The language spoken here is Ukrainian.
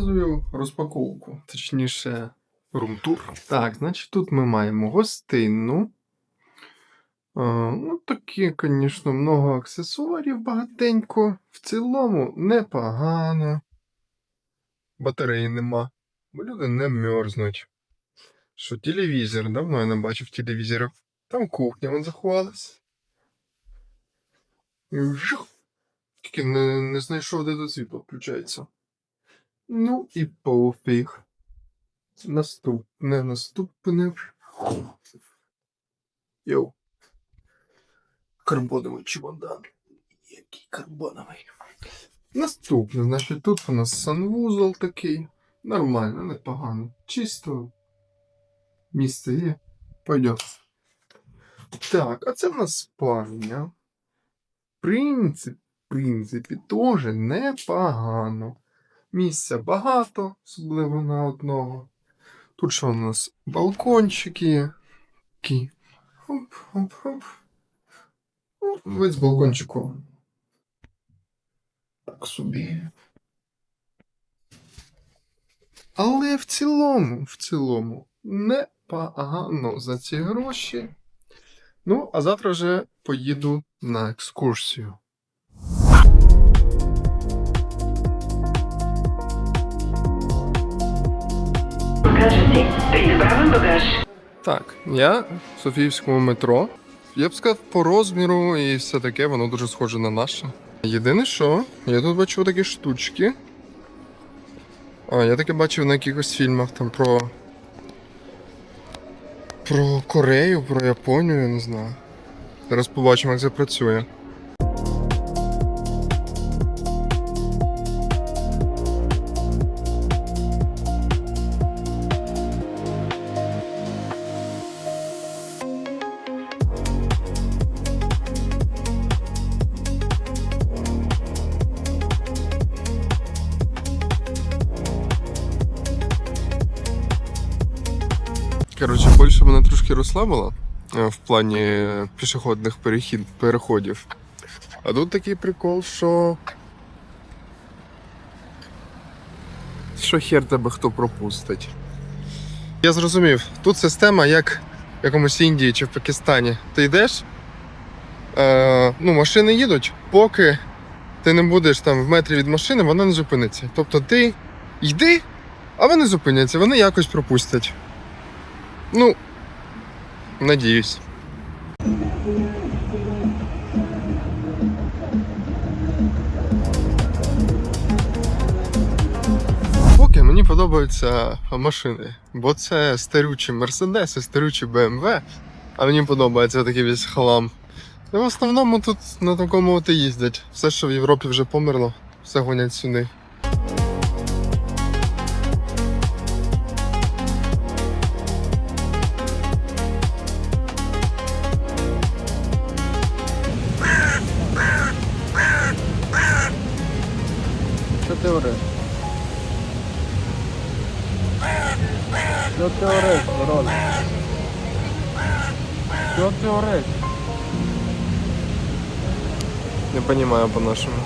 Показую розпаковку, точніше, румтур. Так, значить, тут ми маємо гостинну. Е, ну, такі, звісно, много аксесуарів багатенько. В цілому непогано. Батареї нема, бо люди не мерзнуть. Що телевізор, давно я не бачив телевізора. Там кухня вон заховалась. Тільки не, не знайшов, де тут світло включається. Ну і пофіг. Наступне, наступне. Йоу. Карбоновий чемодан. Який карбоновий. Наступне, значить, тут у нас санвузол такий. Нормально, непогано. Чисто. Місце є. Пойдет. Так, а це в нас спальня. В принципі, в принципі, теж непогано. Місця багато, особливо на одного. Тут що у нас балкончики. Такі. Хоп-хоп-хоп. Ну, Вид балкончику. Так собі. Але в цілому, в цілому, непогано за ці гроші. Ну, а завтра вже поїду на екскурсію. Так, я в Софіївському метро. Я б сказав, по розміру і все таке, воно дуже схоже на наше. Єдине що, я тут бачу такі штучки. А, я таке бачив на якихось фільмах там про. Про Корею, про Японію, я не знаю. Зараз побачимо, як це працює. Коротше, Польща мене трошки розслабила е, в плані пішохідних перехід, переходів. А тут такий прикол, що. Що хер тебе хто пропустить. Я зрозумів, тут система як в якомусь Індії чи в Пакистані. Ти йдеш, е, ну, машини їдуть, поки ти не будеш там в метрі від машини, вона не зупиниться. Тобто ти йди, а вони зупиняться, вони якось пропустять. Ну, надіюсь. Поки мені подобаються машини, бо це старючі Мерседеси, старючі BMW, а мені подобається такий весь хлам. І в основному тут на такому от і їздять. Все, що в Європі вже померло, все гонять сюди. Ти ореш? Що ти ореш, ворона? Що ти? Не розумію по-нашому.